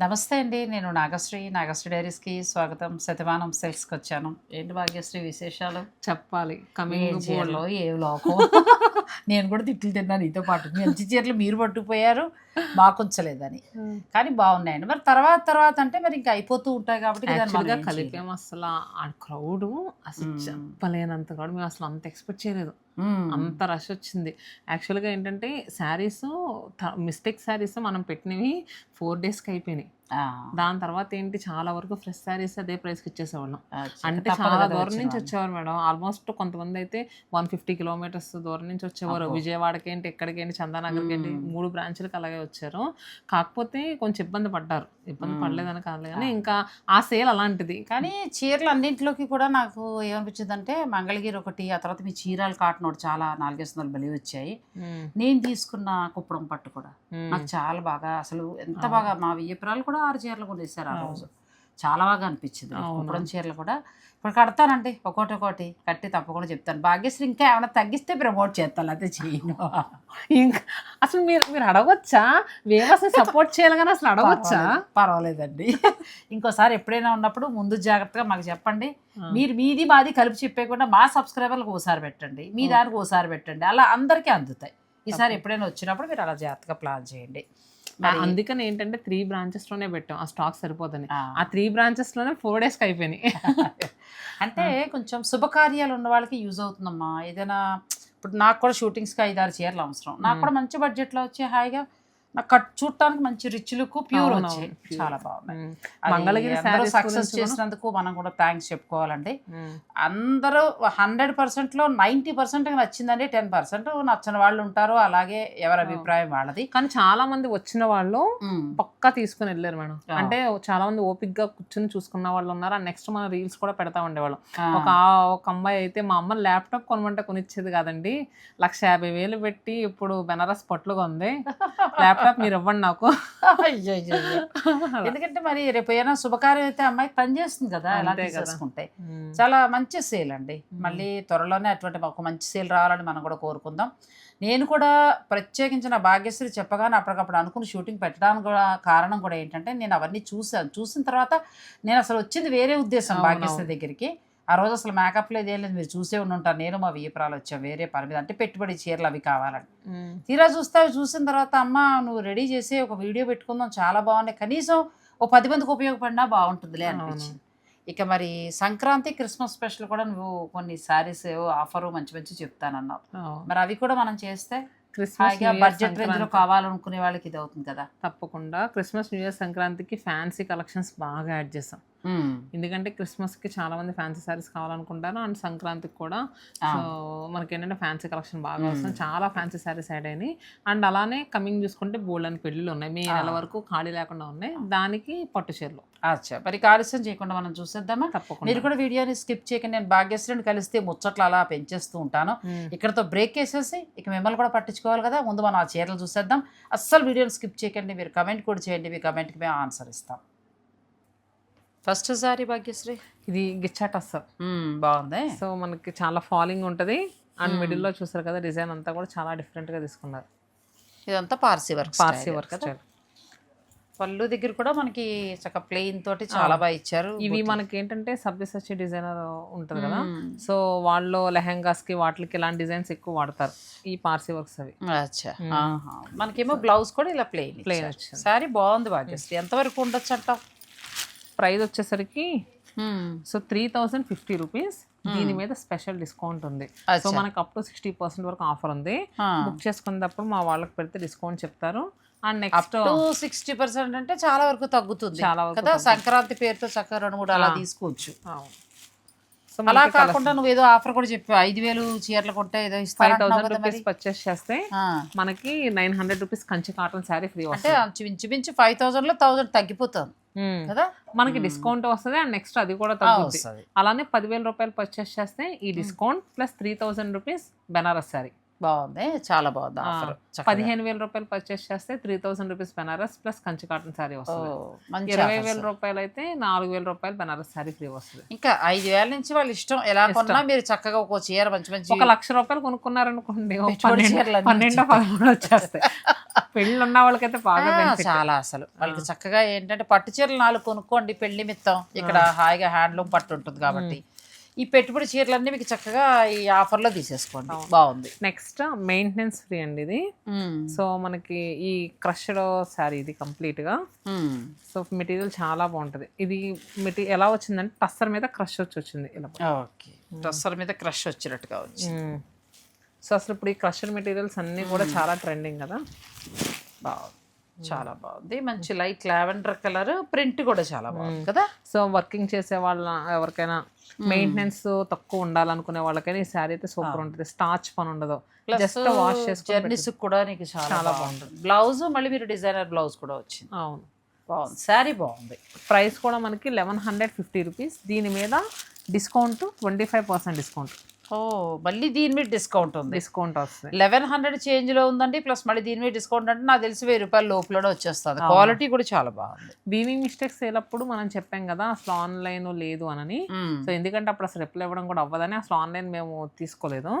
నమస్తే అండి. నేను నాగశ్రీ. నాగశ్రీ డైరీస్కి స్వాగతం. శతమానం సెల్స్కి వచ్చాను ఏంటి భాగ్యశ్రీ విశేషాలు? చెప్పాలి. కమింగ్ చీరలో ఏ లోకం? నేను కూడా తిట్లు తిన్నాను నీతో పాటు. మంచి చీరలు మీరు పట్టుకుపోయారు. మాకు ఉంచలేదని. కానీ బాగున్నాయండి. మరి తర్వాత తర్వాత అంటే మరి ఇంకా అయిపోతూ ఉంటాయి కాబట్టి. కలిపాము అసలు ఆ క్రౌడ్ అసలు. చెప్పలేనంత క్రౌడ్ మేము అసలు అంత ఎక్స్పెక్ట్ చేయలేదు. అంత రష్ వచ్చింది. యాక్చువల్గా ఏంటంటే శారీస్ మిస్టేక్ శారీస్ మనం పెట్టినవి ఫోర్ డేస్కి అయిపోయినాయి. దాని తర్వాత ఏంటి చాలా వరకు ఫ్రెష్ శారీస్ అదే ప్రైస్కి ఇచ్చేసేవాళ్ళం. అంటే చాలా దూరం నుంచి. వచ్చేవారు మేడం ఆల్మోస్ట్ కొంతమంది అయితే వన్ ఫిఫ్టీ కిలోమీటర్స్ దూరం నుంచి వచ్చేవారు. విజయవాడకి ఏంటి ఎక్కడికేంటి చందానగర్కి ఏంటి. మూడు బ్రాంచ్లకు అలాగే వచ్చారు కాకపోతే కొంచెం ఇబ్బంది పడ్డారు ఇబ్బంది. పడలేదని కాదు కానీ. ఇంకా ఆ సేల్ అలాంటిది కానీ చీరలు అన్నింటిలోకి కూడా నాకు ఏమనిపించింది అంటే మంగళగిరి ఒకటి ఆ తర్వాత మీ చీరాల కాటన్ ఒకటి చాలా నాలుగేసి వందలు బలి వచ్చాయి. నేను తీసుకున్న కుప్పడం పట్టు కూడా. నాకు చాలా బాగా అసలు ఎంత. బాగా మా వియ్యపురాలు కూడా ఆరు చీరలు కొనేసారు ఆ. రోజు. చాలా బాగా అనిపించింది. కుప్పడం చీరలు కూడా. ఇప్పుడు కడతానండి. ఒక్కోటి ఒకటి కట్టి తప్పకుండా చెప్తాను. భాగ్యశ్రీ ఇంకా ఏమైనా తగ్గిస్తే ప్రమోట్ చేస్తాను. అయితే చేయను ఇంకా అసలు మీరు మీరు అడగొచ్చా? వేవస్ సపోర్ట్ చేయాలి కానీ అసలు అడగొచ్చా? పర్వాలేదు- పర్వాలేదండి. ఇంకోసారి ఎప్పుడైనా ఉన్నప్పుడు ముందు జాగ్రత్తగా మాకు చెప్పండి. మీరు మీది మాది కలిపి చెప్పేయకుండా మా సబ్స్క్రైబర్లకు ఓసారి పెట్టండి. మీ. దానికి ఓసారి పెట్టండి. అలా అందరికీ అందుతాయి. ఈసారి. ఎప్పుడైనా వచ్చినప్పుడు మీరు అలా జాగ్రత్తగా ప్లాన్ చేయండి. అందుకని ఏంటంటే త్రీ బ్రాంచెస్లోనే పెట్టాం. ఆ స్టాక్ సరిపోతుంది ఆ. త్రీ బ్రాంచెస్లోనే ఫోర్ డేస్కి అయిపోయినాయి. అంటే కొంచెం శుభకార్యాలు ఉన్న వాళ్ళకి యూజ్ అవుతుందమ్మా. ఏదైనా ఇప్పుడు నాకు కూడా షూటింగ్స్కి ఐదారు చీరలు అవసరం. నాకు. కూడా మంచి బడ్జెట్లో వచ్చి హాయిగా నాకు కట్ చూడటానికి మంచి రిచ్ లుక్ ప్యూర్ వచ్చాయి. చాలా బాగున్నాయి మంగళగిరి సక్సెస్ చేసినందుకు మనం కూడా థ్యాంక్స్ చెప్పుకోవాలండి. అందరూ హండ్రెడ్ పర్సెంట్లో నైంటీ పర్సెంట్ నచ్చిందండి టెన్ పర్సెంట్ నచ్చని వాళ్ళు ఉంటారు అలాగే ఎవరి. అభిప్రాయం వాళ్ళది కానీ చాలా మంది వచ్చిన వాళ్ళు పక్కా తీసుకుని వెళ్ళారు మేడం. అంటే చాలా మంది ఓపిక్గా కూర్చుని చూసుకున్న వాళ్ళు ఉన్నారు నెక్స్ట్ మన రీల్స్ కూడా పెడతా ఉండేవాళ్ళం. ఒక ఒక అమ్మాయి అయితే మా అమ్మ ల్యాప్టాప్ కొనమంటే కొనిచ్చేది కాదండి లక్ష యాభై వేలు పెట్టి ఇప్పుడు బెనారస్ పొట్లుగా ఉంది ల్యాప్టాప్ మీరు ఇవ్వండి నాకు. ఎందుకంటే మరి రేపు ఏమైనా శుభకార్యం అయితే అమ్మాయి పని చేస్తుంది కదా. తీసేసుకుంటే మ్మ్. చాలా మంచి సేల్ అండి. మళ్ళీ త్వరలోనే అటువంటి ఒక మంచి సేల్ రావాలని మనం కూడా కోరుకుందాం నేను కూడా ప్రత్యేకించిన భాగ్యశ్రీ చెప్పగానే అప్పటికప్పుడు అనుకుని షూటింగ్ పెట్టడానికి కూడా కారణం కూడా ఏంటంటే నేను అవన్నీ చూసాను చూసిన తర్వాత నేను అసలు వచ్చింది వేరే ఉద్దేశం. భాగ్యశ్రీ దగ్గరికి ఆ రోజు అసలు మేకప్ లేదు ఏం లేదు మీరు చూసే ఉంటారు. నేను మా వియ్యపురాలు వచ్చాం వేరే పని మీద. అంటే పెట్టుబడి చీరలు అవి కావాలని. తీరా చూస్తే అవి చూసిన తర్వాత అమ్మ నువ్వు రెడీ చేసి ఒక వీడియో పెట్టుకుందాం చాలా బాగున్నాయి కనీసం ఓ పది మందికి ఉపయోగపడినా బాగుంటుందిలే అనిపించింది. ఇక మరి సంక్రాంతి క్రిస్మస్ స్పెషల్ కూడా నువ్వు కొన్ని సారీస్ ఆఫర్ మంచి మంచి చెప్తానన్నావు. మరి అవి కూడా మనం చేస్తే క్రిస్మస్ బడ్జెట్ రేంజ్లో సంక్రాంతి- కావాలనుకునే వాళ్ళకి ఇది అవుతుంది కదా. తప్పకుండా. క్రిస్మస్ న్యూ ఇయర్ సంక్రాంతికి ఫ్యాన్సీ కలెక్షన్స్ బాగా యాడ్ చేసాం. ఎందుకంటే క్రిస్మస్కి చాలా మంది ఫ్యాన్సీ సారీస్ కావాలనుకుంటారు అండ్ సంక్రాంతికి కూడా. సో మనకి ఏంటంటే ఫ్యాన్సీ కలెక్షన్ బాగా మ్మ్. వస్తుంది. చాలా ఫ్యాన్సీ సారీస్ యాడ్ అయినాయి. అండ్ అలానే కమింగ్ చూసుకుంటే బోల్డ్ అని పెళ్ళిళ్ళు ఉన్నాయి. మే నెల ఆ. వరకు ఖాళీ లేకుండా ఉన్నాయి. దానికి పట్టు చీరలు. అచ్చా. మరి కాలుష్యం చేయకుండా మనం చూసేద్దామా? మీరు తప్పకుండా కూడా వీడియోని స్కిప్ చేయకుండా. నేను భాగ్యశ్రీని కలిస్తే ముచ్చట్లు అలా పెంచేస్తూ ఉంటాను. మ్మ్. ఇక్కడతో బ్రేక్ వేసేసి ఇక మిమ్మల్ని కూడా పట్టించుకోవాలి కదా. ముందు మనం ఆ చీరలు చూసేద్దాం. అస్సలు వీడియోని స్కిప్ చేయకండి. మీరు కమెంట్ కూడా చేయండి. మీ కమెంట్కి మేము ఆన్సర్ ఇస్తాం. First sorry Bhagyashri? ఇది గిచ్చాట్ మ్మ్, బాగుంది. సో మనకి చాలా ఫాలింగ్ ఉంటుంది. అండ్. మిడిల్లో చూసారు కదా డిజైన్ అంతా కూడా చాలా డిఫరెంట్గా తీసుకున్నారు. ఇదంతా పార్సీ వర్క్ పార్సీ వర్క్ పళ్ళు దగ్గర కూడా మనకి చక్క ప్లెయిన్ తోటి చాలా బాగా ఇచ్చారు. ఇవి మనకి ఏంటంటే సబ్యసచి డిజైనర్ ఉంటుంది కదా. సో వాళ్ళు లెహెంగాస్కి వాటికి ఇలాంటి డిజైన్స్ ఎక్కువ వాడతారు ఈ పార్సీ వర్క్స్ అవి. అచ్చా. మనకేమో బ్లౌజ్ కూడా ఇలా ప్లెయిన్ వచ్చింది. సారీ బాగుంది భాగ్యశ్రీ. ఎంతవరకు ఉండొచ్చు అంటావు ప్రైస్ వచ్చేసరికి so three thousand fifty rupees దీని మీద స్పెషల్ డిస్కౌంట్ ఉంది సో. మనకి అప్ టు సిక్స్టీ పర్సెంట్ వరకు ఆఫర్ ఉంది. బుక్ చేసుకున్నప్పుడు మా వాళ్ళకి పెడితే డిస్కౌంట్ చెప్తారు అండ్ నెక్స్ట్ సిక్స్టీ పర్సెంట్ అంటే చాలా వరకు తగ్గుతుంది చాలా వరకు. సంక్రాంతి పేరుతో చక్కగా రెండు మూడు అలా. తీసుకోవచ్చు అలా కాకుండా నువ్వు ఏదో ఆఫర్ కూడా చెప్పావు ఐదు వేలు చీరలు కొంటే ఏదో ఫైవ్ థౌసండ్ రూపీస్ పర్చేస్ చేస్తే. మనకి nine hundred rupees Kanchi cotton sari free అంటే ఇంచుమించు ఫైవ్ థౌసండ్లో థౌసండ్ తగ్గిపోతుంది. కదా మనకి. డిస్కౌంట్ వస్తుంది అండ్ నెక్స్ట్ అది కూడా తగ్గుతుంది. అలానే పదివేల రూపాయలు పర్చేస్ చేస్తే ఈ discount plus three thousand rupees Banaras sari బాగుంది. చాలా బాగుంది ఆఫర్. పదిహేను వేల రూపాయలు పర్చేస్ చేస్తే three thousand rupees Banaras plus Kanchi cotton sari వస్తుంది. ఇరవై. వేల రూపాయలు అయితే నాలుగు వేల రూపాయలు బెనారస్ శారీ ఫ్రీ వస్తుంది. ఇంకా ఐదు వేల నుంచి వాళ్ళ ఇష్టం ఎలా కొన్నా మీరు చక్కగా ఒక చీర మంచి మంచి ఒక లక్ష రూపాయలు కొనుక్కున్నారనుకోండి పన్నెండు పదమూడు వచ్చేస్తాయి. పెళ్ళి ఉన్న వాళ్ళకైతే బాగా. చాలా అసలు. వాళ్ళకి చక్కగా ఏంటంటే పట్టు చీరలు నాలుగు కొనుక్కోండి పెళ్ళి మిత్తం ఇక్కడ హాయిగా హ్యాండ్లూమ్ పట్టు ఉంటుంది కాబట్టి. ఈ పెట్టుబడి చీరలన్నీ మీకు చక్కగా ఈ ఆఫర్లో తీసేసుకోండి బాగుంది. నెక్స్ట్ మెయింటెనెన్స్ ఫ్రీ అండి ఇది. సో మనకి ఈ క్రష్డ్ శారీ ఇది complete గా సో మెటీరియల్ చాలా బాగుంటది. ఇది మెటీరియల్ ఎలా వచ్చిందంటే టస్సర్ మీద క్రష్ వచ్చి వచ్చింది ఇలా. ఓకే. డ్రెస్సర్ మీద క్రష్ వచ్చినట్టుగా వచ్చి సో అసలు ఇప్పుడు ఈ క్రషర్ మెటీరియల్స్ అన్నీ కూడా చాలా ట్రెండింగ్ కదా. బాగుంది. చాలా బాగుంది. మంచి లైట్ లావెండర్ కలర్ ప్రింట్ కూడా చాలా బాగుంది కదా? సో వర్కింగ్ చేసే వాళ్ళ ఎవరికైనా మెయింటెనెన్స్ తక్కువ ఉండాలనుకునే వాళ్ళకైనా ఈ శారీ అయితే సూపర్ ఉంటుంది. స్టార్చ్ పని ఉండదు. జస్ట్ వాష్ చేసుకొని జర్నీస్ కూడా నీకు చాలా బాగుంటుంది. బ్లౌజ్ మళ్ళీ మీరు డిజైనర్ బ్లౌజ్ కూడా వచ్చింది. అవును. బాగుంది. శారీ బాగుంది. ప్రైస్ కూడా మనకి లెవెన్ హండ్రెడ్ ఫిఫ్టీ రూపీస్. దీని మీద discount twenty five percent discount. ఓ మళ్ళీ దీని మీద డిస్కౌంట్ ఉంది. డిస్కౌంట్ వస్తుంది. లెవెన్ హండ్రెడ్ చేంజ్లో ఉందండి ప్లస్ మళ్ళీ దీని మీద డిస్కౌంట్ అంటే నాకు తెలిసి వెయ్యి రూపాయల లోపలనే వచ్చేస్తుంది. క్వాలిటీ కూడా చాలా బాగుంది. వీవింగ్ మిస్టేక్స్ అయినప్పుడు మనం చెప్పాం కదా అసలు ఆన్లైన్ లేదు అనని. సో ఎందుకంటే అప్పుడు అసలు రిప్లై ఇవ్వడం కూడా అవ్వదని అసలు ఆన్లైన్ మేము తీసుకోలేదు.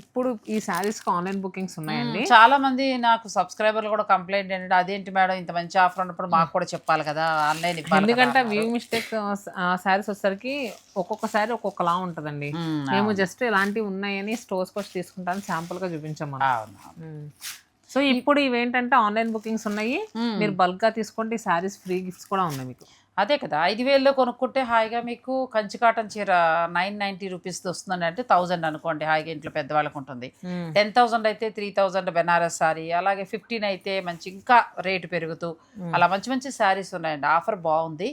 ఇప్పుడు ఈ శారీస్కి ఆన్లైన్ బుకింగ్స్ ఉన్నాయండి. చాలా మంది నాకు సబ్స్క్రైబర్లు కూడా కంప్లైంట్ ఏంటంటే అదేంటి మేడం ఇంత మంచి ఆఫర్ ఉన్నప్పుడు మాకు కూడా చెప్పాలి కదా ఆన్లైన్ ఎందుకంటే వీవింగ్ మిస్టేక్ శారీస్ వచ్చేసరికి ఒక్కొక్క శారీ ఒక్కొక్కలా ఉంటుందండి. మేము జస్ట్ ఇలాంటివి ఉన్నాయని స్టోర్స్కి వచ్చి తీసుకుంటాను శాంపుల్గా చూపించాం మనం. అవును మ్మ్. సో ఇప్పుడు ఇవేంటంటే ఆన్లైన్ బుకింగ్స్ ఉన్నాయి. మీరు బల్క్గా తీసుకుంటే ఈ శారీస్ ఫ్రీ గిఫ్ట్స్ కూడా ఉన్నాయి మీకు. అదే కదా ఐదు వేల్లో కొనుక్కుంటే హాయిగా మీకు కంచి కాటన్ చీర నైన్ నైంటీ రూపీస్ వస్తుందని అంటే థౌజండ్ అనుకోండి హాయిగా ఇంట్లో పెద్దవాళ్ళకి ఉంటుంది. టెన్ థౌసండ్ అయితే త్రీ థౌసండ్ బెనారస్ సారీ అలాగే ఫిఫ్టీన్ అయితే మంచి ఇంకా రేటు పెరుగుతూ అలా మంచి మంచి శారీస్ ఉన్నాయండి. ఆఫర్ బాగుంది.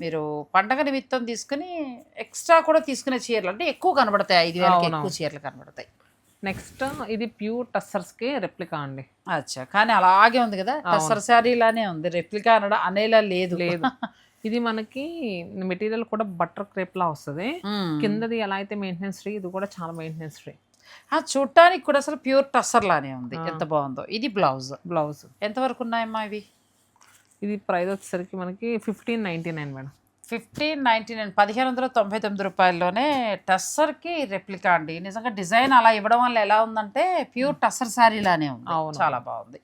మీరు పండగ నిమిత్తం తీసుకుని ఎక్స్ట్రా కూడా తీసుకునే చీరలు అంటే ఎక్కువ కనబడతాయి ఐదు వేలకి. ఎక్కువ చీరలు కనబడతాయి. నెక్స్ట్ ఇది ప్యూర్ టస్సర్స్కి రెప్లికా అండి. అచ్చా కానీ అలాగే ఉంది కదా టసర్ శారీ లానే ఉంది రెప్లికా అనడా అనేలా లేదు. లేదు. ఇది మనకి మెటీరియల్ కూడా బటర్ క్రేప్ లా వస్తుంది. కిందది ఎలా అయితే మెయింటెనెన్స్ ఫ్రీ ఇది కూడా చాలా మెయింటెనెన్స్ ఫ్రీ ఆ చూడటానికి కూడా అసలు ప్యూర్ టస్సర్ లానే ఉంది. ఎంత బాగుందో. ఇది బ్లౌజ్. బ్లౌజ్. ఎంతవరకు ఉన్నాయమ్మా ఇవి? ఇది ప్రైస్ వచ్చేసరికి మనకి fifteen ninety nine madam. Fifteen ninety nine పదిహేను వందల తొంభై తొమ్మిది రూపాయల్లోనే టస్సర్కి రెప్లికా అండి. నిజంగా డిజైన్ అలా ఇవ్వడం వల్ల ఎలా ఉందంటే ప్యూర్ టస్సర్ శారీ లానే ఉంది. చాలా బాగుంది.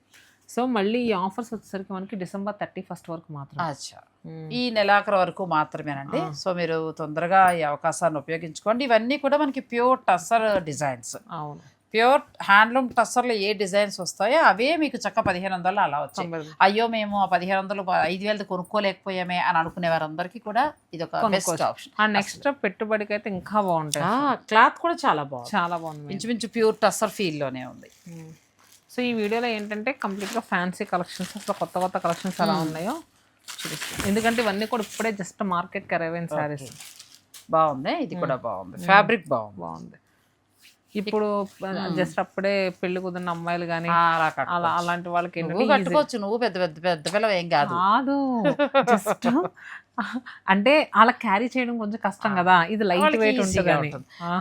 సో మళ్ళీ ఈ ఆఫర్స్ వచ్చేసరికి మనకి డిసెంబర్ థర్టీ ఫస్ట్ వరకు మాత్రం అచ్చా. ఈ నెలాఖరు వరకు మాత్రమేనండి. సో మీరు తొందరగా ఈ అవకాశాన్ని ఉపయోగించుకోండి. ఇవన్నీ కూడా మనకి ప్యూర్ టస్సర్ డిజైన్స్. అవును. ప్యూర్ హ్యాండ్లూమ్ టస్సర్లో ఏ డిజైన్స్ వస్తాయో అవే మీకు చక్క పదిహేను వందలు అలా వచ్చాయి. అయ్యో మేము ఆ పదిహేను వందలు ఐదు వేలది కొనుక్కోలేకపోయామే అని అనుకునే వారందరికీ కూడా ఇది ఒక బెస్ట్. ఆప్షన్ ఆ నెక్స్ట్ పెట్టుబడికి అయితే ఇంకా బాగుంటాయి క్లాత్ కూడా చాలా బాగుంది. చాలా బాగుంది ఇంచుమించు ప్యూర్ టస్సర్ ఫీల్లోనే ఉంది. సో ఈ వీడియోలో ఏంటంటే కంప్లీట్గా ఫ్యాన్సీ కలెక్షన్స్ అసలు కొత్త కొత్త కలెక్షన్స్ ఎలా ఉన్నాయో చూపిస్తాను. ఎందుకంటే ఇవన్నీ కూడా ఇప్పుడే జస్ట్ మార్కెట్కి అరైవైన శారీస్ బాగుంది. ఇది కూడా బాగుంది. ఫ్యాబ్రిక్ బాగుంది. బాగుంది. ఇప్పుడు జస్ట్ అప్పుడే పెళ్ళి కుదిరిన అమ్మాయిలు కానీ అలా అలాంటి వాళ్ళకి కట్టుకోవచ్చు. నువ్వు పెద్ద పెద్ద పెద్ద పిల్లవ ఏం కాదు. కాదు అంటే అలా క్యారీ చేయడం కొంచెం కష్టం కదా. ఇది లైట్ వెయిట్ ఉంటుంది.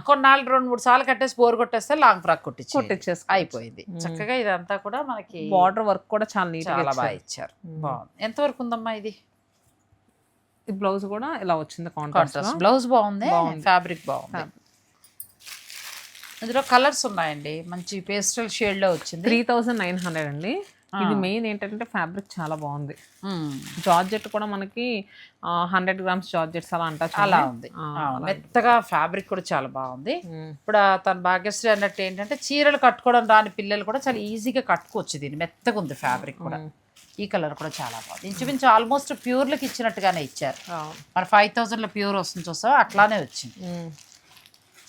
కొన్నాళ్ళు రెండు మూడు సార్లు కట్టేసి బోర్ కొట్టేస్తే లాంగ్ ఫ్రాక్ కొట్టించి కొట్టించేసుకో అయిపోయింది. చక్కగా ఇదంతా కూడా మనకి బార్డర్ వర్క్ కూడా చాలా నీట్ చాలా బాగా ఇచ్చారు. బాగుంది. ఎంతవరకు ఉందమ్మా ఇది? ఈ బ్లౌజ్ కూడా ఇలా వచ్చింది కాంట్రాస్ట్ బ్లౌజ్ బాగుంది. ఫ్యాబ్రిక్ బాగుంది. ఇందులో కలర్స్ ఉన్నాయండి. మంచి పేస్టల్ షేడ్లో వచ్చింది. త్రీ థౌజండ్ నైన్ హండ్రెడ్ అండి. ఇది మెయిన్ ఏంటంటే ఫ్యాబ్రిక్ చాలా బాగుంది. జార్జెట్ కూడా మనకి హండ్రెడ్ గ్రామ్స్ జార్జెట్స్ అలా అంటారు అలా ఉంది. మెత్తగా ఫ్యాబ్రిక్ కూడా చాలా బాగుంది. ఇప్పుడు తన భాగ్యశ్రీ అన్నట్టు ఏంటంటే చీరలు కట్టుకోవడం రాని పిల్లలు కూడా చాలా ఈజీగా కట్టుకోవచ్చు దీన్ని. మెత్తగా ఉంది ఫ్యాబ్రిక్ కూడా. ఈ కలర్ కూడా చాలా బాగుంది. ఇంచుమించు ఆల్మోస్ట్ ప్యూర్లకు ఇచ్చినట్టుగానే ఇచ్చారు. మరి ఫైవ్ థౌజండ్లో ప్యూర్ వస్తుంది చూస్తావా అట్లానే వచ్చింది.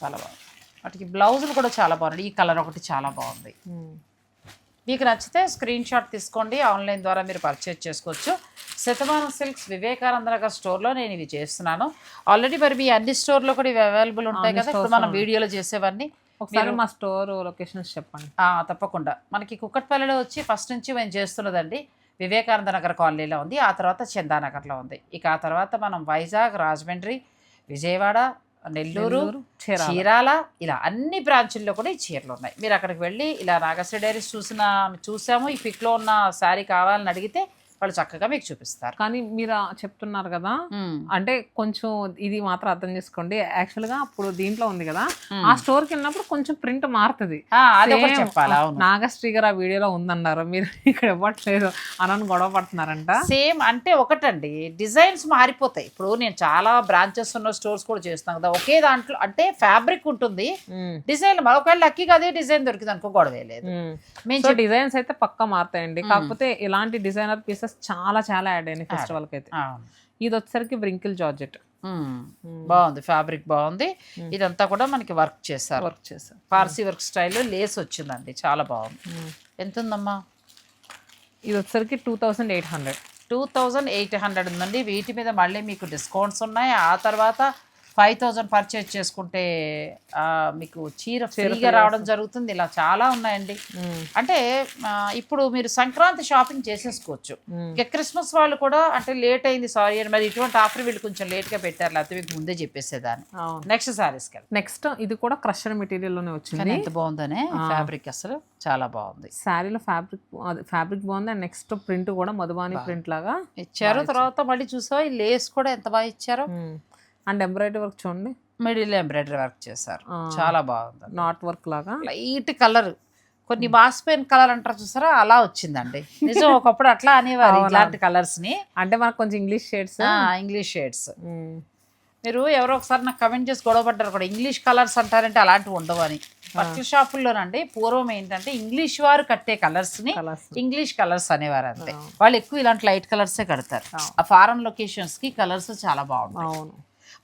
చాలా బాగుంది. వాటికి బ్లౌజులు కూడా చాలా బాగున్నాయి. ఈ కలర్ ఒకటి చాలా బాగుంది. మీకు నచ్చితే స్క్రీన్ షాట్ తీసుకోండి. ఆన్లైన్ ద్వారా మీరు పర్చేజ్ చేసుకోవచ్చు. శతమానం సిల్క్స్ వివేకానంద నగర్ స్టోర్లో నేను ఇవి చేస్తున్నాను. ఆల్రెడీ మరి మీ అన్ని స్టోర్లో కూడా ఇవి అవైలబుల్ ఉంటాయి కదా. ఇప్పుడు మనం వీడియోలో చేసేవన్నీ ఒకసారి మా స్టోర్ లొకేషన్స్ చెప్పండి. తప్పకుండా. మనకి కుక్కట్పల్లిలో వచ్చి ఫస్ట్ నుంచి మేము చేస్తున్నదండి వివేకానంద నగర్ కాలనీలో ఉంది. ఆ తర్వాత చందానగర్లో ఉంది. ఇక ఆ తర్వాత మనం వైజాగ్ రాజమండ్రి విజయవాడ నెల్లూరు. చీరాల ఇలా అన్ని బ్రాంచుల్లో కూడా ఈ చీరలు ఉన్నాయి మీరు అక్కడికి వెళ్ళి ఇలా నాగశ్రీ డైరీస్ చూసిన చూసాము ఈ పిక్లో ఉన్న శారీ కావాలని అడిగితే వాళ్ళు చక్కగా మీకు చూపిస్తారు. కానీ మీరు చెప్తున్నారు కదా. అంటే కొంచెం ఇది మాత్రం అర్థం చేసుకోండి. యాక్చువల్గా అప్పుడు దీంట్లో ఉంది కదా. ఆ స్టోర్కి వెళ్ళినప్పుడు కొంచెం ప్రింట్ మారుతుంది. ఆ, అది ఒకటి Same. చెప్పాలి అవును. నాగశ్రీ గారు ఆ వీడియోలో ఉందన్నారు. మీరు ఇక్కడ ఇవ్వట్లేదు. అని గొడవ పడుతున్నారంట. సేమ్ అంటే ఒకటండి. డిజైన్స్ మారిపోతాయి. ఇప్పుడు నేను చాలా బ్రాంచెస్ ఉన్న స్టోర్స్ కూడా చేస్తున్నాను కదా ఒకే దాంట్లో అంటే ఫ్యాబ్రిక్ ఉంటుంది. డిజైన్ ఒకవేళ లక్కీగా అదే డిజైన్ దొరికింది అనుకో గొడవే లేదు. డిజైన్స్ అయితే పక్కా మారుతాయండి. కాకపోతే ఇలాంటి డిజైనర్ పీసెస్ చాలా చాలా యాడ్ అయినాయి ఫెస్టివల్కి అయితే. ఇది వచ్చేసరికి వ్రింకిల్ జార్జెట్. బాగుంది. ఫ్యాబ్రిక్ బాగుంది. ఇదంతా కూడా మనకి వర్క్ చేస్తారు వర్క్ చేశారు. పార్సీ వర్క్ స్టైల్లో లేస్ వచ్చిందండి. చాలా బాగుంది. ఎంత ఉందమ్మా ఇది వచ్చేసరికి two thousand eight hundred. Two thousand eight hundred ఉందండి. వీటి మీద మళ్ళీ మీకు డిస్కౌంట్స్ ఉన్నాయి. ఆ తర్వాత ఫైవ్ థౌజండ్ పర్చేజ్ చేసుకుంటే మీకు చీర ఫ్రీగా రావడం జరుగుతుంది. ఇలా చాలా ఉన్నాయండి. అంటే ఇప్పుడు మీరు సంక్రాంతి షాపింగ్ చేసేసుకోవచ్చు. ఇక క్రిస్మస్ వాళ్ళు కూడా అంటే లేట్ అయింది సారీ అని మరి ఇటువంటి ఆఫర్ వీళ్ళు కొంచెం లేట్గా పెట్టారు. లేకపోతే మీకు ముందే చెప్పేసేదాన్ని. నెక్స్ట్ వెళ్తాం నెక్స్ట్ ఇది కూడా క్రషర్ మెటీరియల్లోనే కానీ వచ్చింది ఎంత బాగుందనే ఫ్యాబ్రిక్ అసలు చాలా బాగుంది. శారీలో ఫ్యాబ్రిక్ ఫ్యాబ్రిక్ బాగుంది. అండ్ నెక్స్ట్ ప్రింట్ కూడా మధుబాని ప్రింట్ లాగా ఇచ్చారు తర్వాత మళ్ళీ చూసావా? ఈ లేస్ కూడా ఎంత బాగా ఇచ్చారో? అండ్ ఎంబ్రాయిడరీ వర్క్ చూడండి. మిడిల్ ఎంబ్రాయిడరీ వర్క్ చేశారు. చాలా బాగుంది నాట్ వర్క్ లాగా. లైట్ కలర్ కొన్ని మాసిపోయిన కలర్ అంటారు చూసారా? అలా వచ్చిందండి. నిజం ఒకప్పుడు అట్లా అనేవారు ఇలాంటి కలర్స్ని అంటే మనకు కొంచెం ఇంగ్లీష్ షేడ్స్. English shades. మీరు ఎవరో ఒకసారి నాకు కమెంట్ చేసి గొడవ పడ్డారు కూడా. ఇంగ్లీష్ కలర్స్ అంటారంటే అలాంటివి ఉండవు అని. బట్టల షాపుల్లోనండి పూర్వం ఏంటంటే ఇంగ్లీష్ వారు కట్టే కలర్స్. ని ఇంగ్లీష్ కలర్స్ అనేవారు అంతే. వాళ్ళు ఎక్కువ ఇలాంటి లైట్ కలర్సే కడతారు. ఆ. ఫారెన్ లొకేషన్స్కి కలర్స్ చాలా బాగుంటాయి.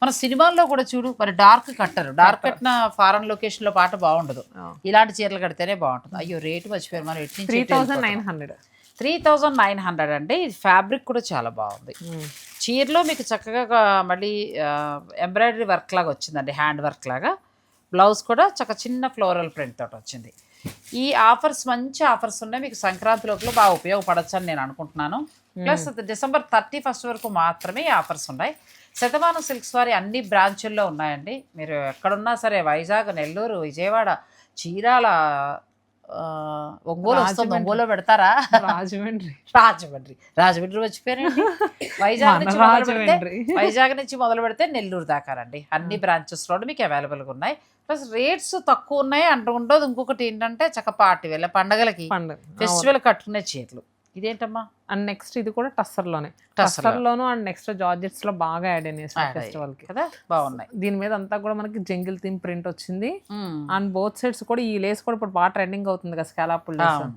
మన సినిమాల్లో కూడా చూడు మరి డార్క్ కట్టరు. డార్క్ కట్టిన ఫారెన్ లొకేషన్లో పాట బాగుండదు. ఇలాంటి చీరలు కడితేనే బాగుంటుంది. అయ్యో రేటు మర్చిపోయారు. మనం ఎట్టి three thousand nine hundred. Three thousand nine hundred ఇది ఫ్యాబ్రిక్ కూడా చాలా బాగుంది. చీరలో మీకు చక్కగా మళ్ళీ ఎంబ్రాయిడరీ వర్క్ లాగా వచ్చిందండి. హ్యాండ్ వర్క్ లాగా. బ్లౌజ్ కూడా చక్క చిన్న ఫ్లోరల్ ప్రింట్ తోటి వచ్చింది. ఈ ఆఫర్స్ మంచి ఆఫర్స్ ఉన్నాయి. మీకు సంక్రాంతి లోపల బాగా ఉపయోగపడచ్చు అని నేను అనుకుంటున్నాను. ప్లస్ డిసెంబర్ థర్టీ ఫస్ట్ వరకు మాత్రమే ఆఫర్స్ ఉన్నాయి. శతమానం సిల్క్స్ వారి అన్ని బ్రాంచుల్లో ఉన్నాయండి. మీరు ఎక్కడున్నా సరే వైజాగ్ నెల్లూరు విజయవాడ చీరాల ఒంగోలు వస్తుంది ఒంగోలు పెడతారా? రాజమండ్రి. రాజమండ్రి. రాజమండ్రి వచ్చిపోయారండి వైజాగ్ నుంచి రాజమండ్రి. వైజాగ్ నుంచి మొదలు పెడితే నెల్లూరు దాకారండి అన్ని బ్రాంచెస్లో మీకు అవైలబుల్గా ఉన్నాయి. ప్లస్ రేట్స్ తక్కువ ఉన్నాయి. అంటూ ఉండదు. ఇంకొకటి ఏంటంటే చక్క పార్టీ వేళ పండగలకి పండుగ. ఫెస్టివల్ కట్టుకునే చీరలు. ఇదేంటమ్మా? అండ్ నెక్స్ట్ ఇది కూడా టస్సర్లోనే టస్సర్ టస్సర్ లోను అండ్ నెక్స్ట్ జార్జెట్స్లో బాగా యాడ్ అయినాయి ఫెస్టివల్కి కదా? బాగున్నాయి. దీని మీద అంతా కూడా మనకి జంగిల్ థీమ్ ప్రింట్ వచ్చింది. అండ్ బోత్ సైడ్స్ కూడా ఈ లేస్ కూడా ఇప్పుడు బాగా ట్రెండింగ్ అవుతుంది కదా స్కాలాప్ లేస్. అవును.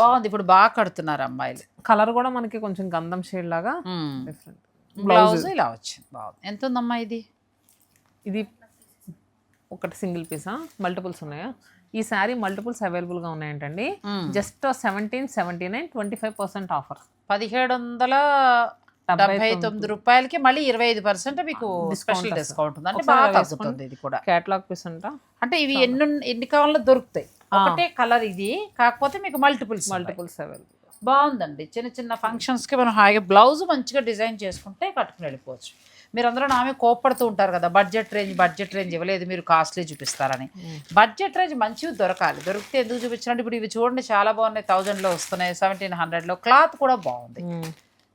బాగుంది. ఇప్పుడు బాగా కడుతున్నారు అమ్మాయిలు. కలర్ కూడా మనకి కొంచెం గంధం షేడ్ లాగా. డిఫరెంట్ బ్లౌజ్ ఇలా వచ్చింది. బాగుంది. ఎంత ఉందమ్మా ఇది? ఇది ఒకటి సింగిల్ పీసా? మల్టిపుల్స్ ఉన్నాయా? ఈ శారీ మల్టిపుల్స్ అవైలబుల్గా ఉన్నాయంటండి. Just seventeen seventy nine twenty five percent offer పదిహేడు వందల డెబ్బై తొమ్మిది రూపాయలకి మళ్ళీ ఇరవై ఐదు పర్సెంట్ మీకు స్పెషల్. డిస్కౌంట్ ఉంది అంటే బాగా తగ్గుతుంది ఇది కూడా. కేటలాగ్ పీస్ అంట అంటే ఇవి ఎన్ని ఎన్ని కావాలో దొరుకుతాయి. ఒకటే కలర్ ఇది కాకపోతే మీకు మల్టిపుల్స్ మల్టిపుల్స్ అవైలబుల్ బాగుందండి. చిన్న చిన్న functions కి మనం హాయిగా బ్లౌజ్ మంచిగా డిజైన్ చేసుకుంటే కట్టుకుని వెళ్ళిపోవచ్చు. మీరు అందరూ నామే కోప్పడుతూ ఉంటారు కదా బడ్జెట్ రేంజ్ బడ్జెట్ రేంజ్ ఇవ్వలేదు మీరు కాస్ట్లీ చూపిస్తారని. బడ్జెట్ రేంజ్ మంచివి దొరకాలి. దొరికితే ఎందుకు చూపించినట్టు ఇప్పుడు ఇవి చూడండి చాలా బాగున్నాయి. థౌజండ్లో వస్తున్నాయి సెవెంటీన్ హండ్రెడ్లో క్లాత్ కూడా బాగుంది.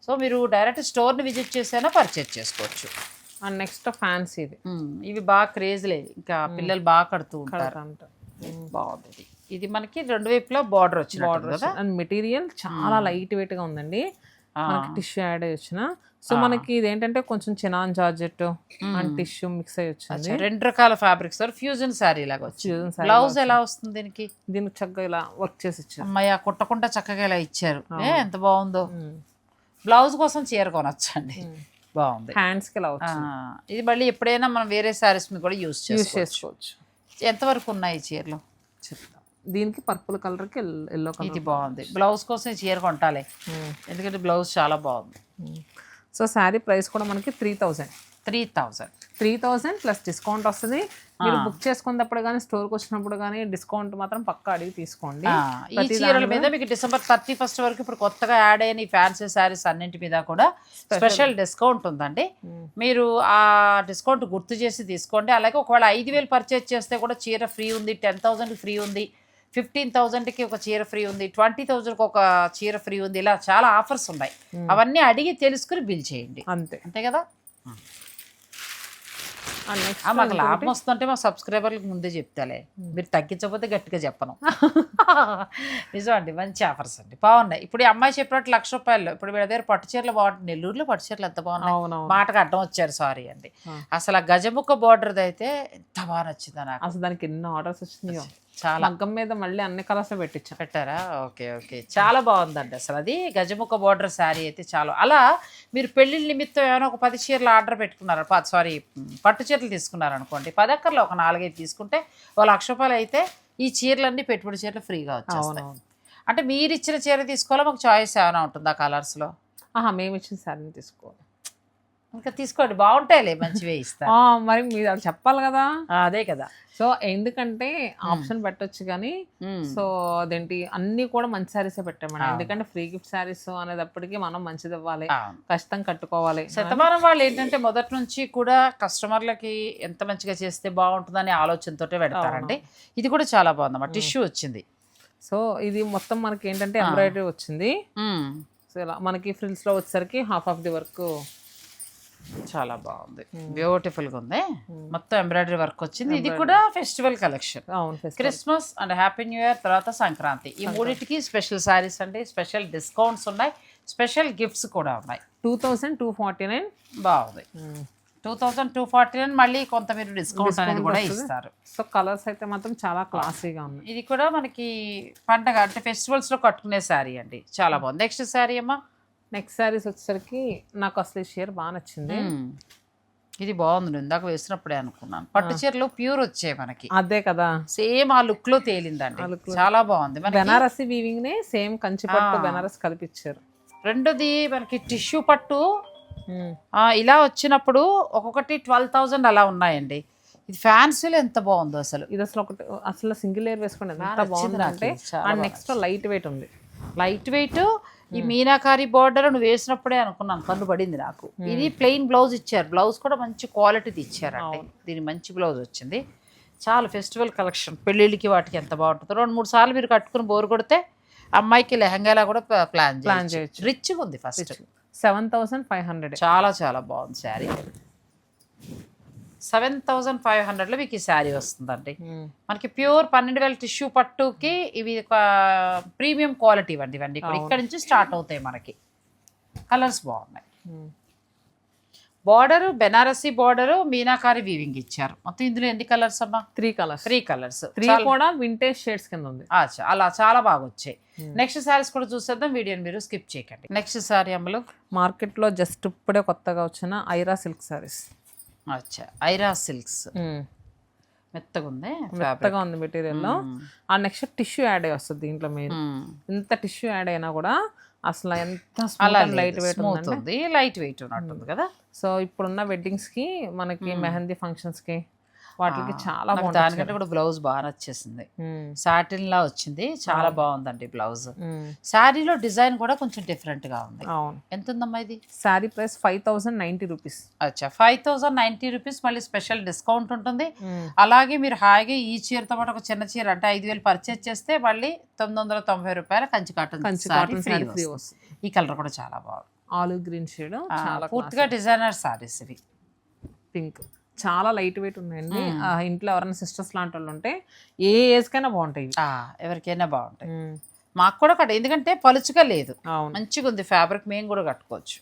సో మీరు డైరెక్ట్ స్టోర్ని విజిట్ చేసైనా పర్చేజ్ చేసుకోవచ్చు. అండ్ నెక్స్ట్ ఫ్యాన్సీ ఇది. ఉమ్, ఇవి బాగా క్రేజ్లే ఇంకా పిల్లలు బాగా కడుతూ ఉంటారు. బాగుంది. ఇది మనకి రెండు వైపులా బార్డర్ వచ్చిన కదా. అండ్ మెటీరియల్ చాలా లైట్ వెయిట్గా ఉందండి. మనకి టిష్యూ యాడ్ వచ్చిన. సో మనకి ఇదేంటంటే కొంచెం chinon georgette and tissue mix అయ్యి వచ్చింది. రెండు రకాల ఫ్యాబ్రిక్స్ ఫ్యూజన్ శారీ లాగా వచ్చింది. బ్లౌజ్ ఎలా వస్తుంది దీనికి? దీనికి చక్కగా ఇలా వర్క్ చేసి ఇచ్చారు. అమ్మయ్య కుట్టకుండా చక్కగా ఇలా ఇచ్చారు. ఎంత బాగుందో. బ్లౌజ్ కోసం చీర కొనొచ్చండి. బాగుంది. హ్యాండ్స్కి ఇలా ఆ, వచ్చింది ఇది మళ్ళీ ఎప్పుడైనా మనం వేరే శారీస్ మీద కూడా యూస్ యూస్ చేసుకోవచ్చు. ఎంతవరకు ఉన్నాయి చీరలు? చెప్తాం. దీనికి పర్పుల్ కలర్కి ఎల్లో కలర్ ఇది బాగుంది. బ్లౌజ్ కోసం చీర కొంటాలి. ఎందుకంటే బ్లౌజ్ చాలా బాగుంది. సో శారీ ప్రైస్ కూడా మనకి three thousand three thousand three thousand plus discount వస్తుంది. మీరు బుక్ చేసుకున్నప్పుడు కానీ స్టోర్కి వచ్చినప్పుడు కానీ డిస్కౌంట్ మాత్రం పక్కా అడిగి తీసుకోండి. ఈ చీరల మీద మీకు డిసెంబర్ థర్టీ ఫస్ట్ వరకు ఇప్పుడు కొత్తగా యాడ్ అయిన ఈ ఫ్యాన్సీ శారీస్ అన్నింటి మీద కూడా స్పెషల్ డిస్కౌంట్ ఉందండి. మ్మ్. మీరు ఆ డిస్కౌంట్ గుర్తు చేసి తీసుకోండి. అలాగే ఒకవేళ ఐదు వేలు పర్చేజ్ చేస్తే కూడా చీర ఫ్రీ ఉంది టెన్ థౌసండ్ ఫ్రీ ఉంది. ఫిఫ్టీన్ థౌజండ్కి ఒక చీర ఫ్రీ ఉంది ట్వంటీ థౌజండ్కి ఒక చీర ఫ్రీ ఉంది ఇలా చాలా ఆఫర్స్ ఉన్నాయి. అవన్నీ అడిగి తెలుసుకుని బిల్ చేయండి. అంతే. అంతే కదా? మాకు లాభం వస్తుంటే మా సబ్స్క్రైబర్లకు ముందే చెప్తాలే. మీరు తగ్గించకపోతే గట్టిగా చెప్పను. నిజం అండి మంచి ఆఫర్స్ అండి. బాగున్నాయి. ఇప్పుడు ఈ అమ్మాయి చెప్పినట్టు లక్ష రూపాయలు ఇప్పుడు వీళ్ళ దగ్గర పట్టు చీరలు బాగుంటుంది నెల్లూరులో పట్టు చీరలు ఎంత బాగున్నాయి? మాటకు అడ్డం వచ్చారు సారీ అండి. అసలు ఆ గజముక్క బార్డర్ది అయితే ఎంత బాగా నచ్చిందా నాకు. అసలు దానికి ఎన్ని ఆర్డర్స్ వచ్చినాయో. చాలా. మగ్గం మీద మళ్ళీ అన్ని కలర్స్ పెట్టించాం. పెట్టారా? Okay okay. చాలా బాగుందండి అసలు అది. గజముక్క బార్డర్ శారీ అయితే చాలా. అలా మీరు పెళ్ళిళ్ళ నిమిత్తం ఏమైనా ఒక పది చీరలు ఆర్డర్ పెట్టుకున్నారు? సారీ పట్టు చీరలు తీసుకున్నారు అనుకోండి పది అక్కర్లో ఒక నాలుగైదు తీసుకుంటే ఒక లక్ష రూపాయలు అయితే ఈ చీరలన్నీ పెట్టుబడి చీరలు ఫ్రీగా వచ్చేస్తాయి. అవునవును. అంటే మీరు ఇచ్చిన చీర తీసుకోవాలా? మాకు చాయిస్ ఏమైనా ఉంటుందా కలర్స్లో? ఆహా మేము ఇచ్చిన శారీని తీసుకోవాలి. ఇంకా తీసుకోండి బాగుంటాయిలే మంచివే ఇస్తారు ఆ, మరి మీరు అది చెప్పాలి కదా. అదే కదా. సో ఎందుకంటే ఆప్షన్ పెట్టొచ్చు కానీ. సో అదేంటి అన్ని కూడా మంచి శారీసే పెట్టామండి. ఎందుకంటే ఫ్రీ గిఫ్ట్ శారీస్ అనేటప్పటికి మనం మంచిది ఇవ్వాలి. ఖచ్చితంగా కట్టుకోవాలి. శతమానం వాళ్ళు ఏంటంటే మొదటి నుంచి కూడా కస్టమర్లకి ఎంత మంచిగా చేస్తే బాగుంటుందనే ఆలోచనతోటే పెడతారండి. ఇది కూడా చాలా బాగుందమ్మా టిష్యూ వచ్చింది. సో ఇది మొత్తం మనకి ఏంటంటే ఎంబ్రాయిడరీ వచ్చింది. సో ఇలా మనకి ఫ్రిల్స్లో వచ్చేసరికి హాఫ్ ఆఫ్ ది వర్క్ చాలా బాగుంది. బ్యూటిఫుల్గా ఉంది మొత్తం ఎంబ్రాయిడరీ వర్క్ వచ్చింది ఇది కూడా festival collection. Christmas and happy new year తర్వాత సంక్రాంతి. ఈ మూడింటికి స్పెషల్ శారీస్ అండి స్పెషల్ డిస్కౌంట్స్ ఉన్నాయి స్పెషల్ గిఫ్ట్స్ కూడా ఉన్నాయి. Two thousand two forty nine. బాగుంది. Two thousand two forty nine మళ్ళీ కొంత మీరు డిస్కౌంట్ అనేది కూడా ఇస్తారు. సో కలర్స్ అయితే మాత్రం చాలా క్లాసీగా ఉన్నాయి. ఇది కూడా మనకి పండగ అంటే ఫెస్టివల్స్లో కట్టుకునే శారీ అండి. చాలా బాగుంది. నెక్స్ట్ శారీ అమ్మా. నెక్స్ట్ శారీస్ వచ్చేసరికి నాకు అసలు ఈ షేర్ బాగా నచ్చింది. ఇది బాగుంది. నేను ఇందాక వేసినప్పుడే అనుకున్నాను. పట్టు చీరలు ప్యూర్ వచ్చాయి మనకి. అదే కదా. సేమ్ ఆ లుక్లో తేలిందండి. చాలా బాగుంది. బెనారసి వీవింగ్ నే సేమ్ కంచి పట్టు బెనారస్ కలిపిచ్చారు. రెండోది మనకి టిష్యూ పట్టు. ఇలా వచ్చినప్పుడు ఒక్కొక్కటి ట్వెల్వ్ థౌజండ్ అలా ఉన్నాయండి. ఇది ఫ్యాన్సీలో ఎంత బాగుందో అసలు. ఇది అసలు ఒకటి అసలు సింగిల్ లేయర్ వేసుకోండి. ఎంత నచ్చింది బాగుందంటే నాకు, చాలా అండ్ బాగా నెక్స్ట్ లైట్ వెయిట్ ఉంది. లైట్ వెయిట్ ఈ మీనాకారి బార్డర్ నువ్వు వేసినప్పుడే అనుకున్నాను కన్ను పడింది నాకు. ఇది ప్లెయిన్ బ్లౌజ్ ఇచ్చారు. బ్లౌజ్ కూడా మంచి క్వాలిటీది ఇచ్చారండి దీని మంచి బ్లౌజ్ వచ్చింది. చాలా ఫెస్టివల్ కలెక్షన్ పెళ్ళిళ్ళకి వాటికి ఎంత బాగుంటుందో. రెండు మూడు సార్లు మీరు కట్టుకుని బోరు కొడితే అమ్మాయికి లెహంగాలా కూడా ప్లాన్ Plan చేయొచ్చు. రిచ్గా ఉంది first seven thousand five hundred చాలా చాలా బాగుంది శారీ. సెవెన్ థౌజండ్ ఫైవ్ హండ్రెడ్లో మీకు ఈ శారీ వస్తుందండి. మనకి ప్యూర్ పన్నెండు వేల టిష్యూ పట్టుకి ఇవి ఒక ప్రీమియం క్వాలిటీ ఇవ్వండి ఇవన్నీ కూడా ఇక్కడ నుంచి స్టార్ట్ అవుతాయి మనకి. కలర్స్ బాగున్నాయి. Border Banarasi border Meenakari weaving ఇచ్చారు. మొత్తం ఇందులో ఎన్ని కలర్స్ అమ్మా? Three colours. Three colours. Three కూడా వింటేజ్ షేడ్స్ కింద ఉంది. అలా చాలా బాగా వచ్చాయి. నెక్స్ట్ శారీస్ కూడా చూసేద్దాం. వీడియోని మీరు స్కిప్ చేయకండి. నెక్స్ట్ శారీ అమ్మలు. మార్కెట్లో జస్ట్ ఇప్పుడే కొత్తగా వచ్చిన ఐరా సిల్క్ సారీస్ అచ్చా. ఐరా సిల్క్స్. మెత్తగా ఉంది మెత్తగా ఉంది మెటీరియల్లో ఆ నెక్స్ట్ టిష్యూ యాడ్ అయ్యి వస్తుంది దీంట్లో మ్మ్. ఇంత టిష్యూ యాడ్ అయినా కూడా అసలు ఎంత లైట్ వెయిట్ ఉంది. లైట్ వెయిట్ ఉన్నట్టుంది కదా? సో ఇప్పుడున్న వెడ్డింగ్స్కి మనకి మెహందీ ఫంక్షన్స్కి వాటికి చాలా దానికంటే కూడా బ్లౌజ్ బాగా నచ్చేసింది. సాటిన్ లా వచ్చింది. చాలా బాగుందండి బ్లౌజ్. శారీలో డిజైన్ కూడా కొంచెం డిఫరెంట్గా ఉంది. ఎంత ఉందమ్మా ఇది? Sari price five thousand ninety rupees అచ్చా. ఫైవ్ థౌసండ్ నైన్టీ రూపీస్ మళ్ళీ స్పెషల్ డిస్కౌంట్ ఉంటుంది. అలాగే మీరు హాయిగా ఈ చీరతో పాటు ఒక చిన్న చీర అంటే ఐదు వేలు పర్చేజ్ చేస్తే మళ్ళీ తొమ్మిది వందల తొంభై రూపాయల కంచి కాటన్ సారీ ఫ్రీ ఈ కలర్ కూడా చాలా బాగుంది. ఆలివ్ గ్రీన్ షేడ్ పూర్తిగా డిజైనర్ సారీస్ ఇవి. పింక్ చాలా లైట్ వెయిట్ ఉన్నాయండి. ఆ, ఇంట్లో ఎవరైనా సిస్టర్స్ లాంటి వాళ్ళు ఉంటే ఏ ఏజ్ కైనా బాగుంటాయి ఎవరికైనా బాగుంటాయి. మాకు కూడా కట్ట ఎందుకంటే పలుచుగా లేదు. మంచిగా ఉంది. ఫ్యాబ్రిక్ మేము కూడా కట్టుకోవచ్చు.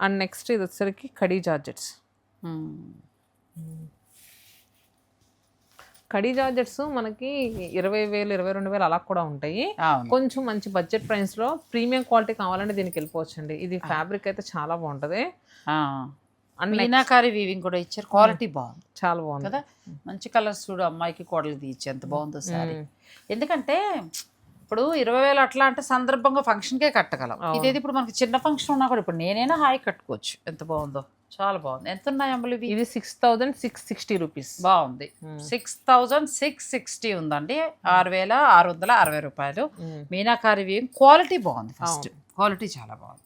అండ్ నెక్స్ట్ ఇది వచ్చేసరికి కడీ జార్జెట్స్. కడీ జార్జెట్స్ మనకి ఇరవై వేలు ఇరవై రెండు వేలు అలా కూడా ఉంటాయి. కొంచెం మంచి బడ్జెట్ ప్రైస్లో ప్రీమియం క్వాలిటీ కావాలంటే దీనికి వెళ్ళిపోవచ్చు అండి ఇది ఫ్యాబ్రిక్ అయితే చాలా బాగుంటది. మీనాకారి వీవింగ్ కూడా ఇచ్చారు. క్వాలిటీ బాగుంది. చాలా బాగుంది. కదా? మంచి కలర్స్ చూడు అమ్మాయికి కోడలు తీయచ్చు ఎంత బాగుందో సారీ. ఎందుకంటే ఇప్పుడు ఇరవై వేలు అట్లా అంటే సందర్భంగా ఫంక్షన్కే కట్టగలం. ఇదేది ఇప్పుడు మనకి చిన్న ఫంక్షన్ ఉన్నా కూడా ఇప్పుడు నేనైనా హాయి కట్టుకోవచ్చు. ఎంత బాగుందో. చాలా బాగుంది. ఎంత ఉన్నాయి అమ్మలు ఇవి? ఇది six thousand six sixty rupees బాగుంది. సిక్స్ థౌజండ్ సిక్స్ సిక్స్టీ ఉందండి. ఆరు వేల ఆరు వందల అరవై రూపాయలు. మీనాకారి వీవింగ్ క్వాలిటీ బాగుంది ఫస్ట్ క్వాలిటీ చాలా బాగుంది.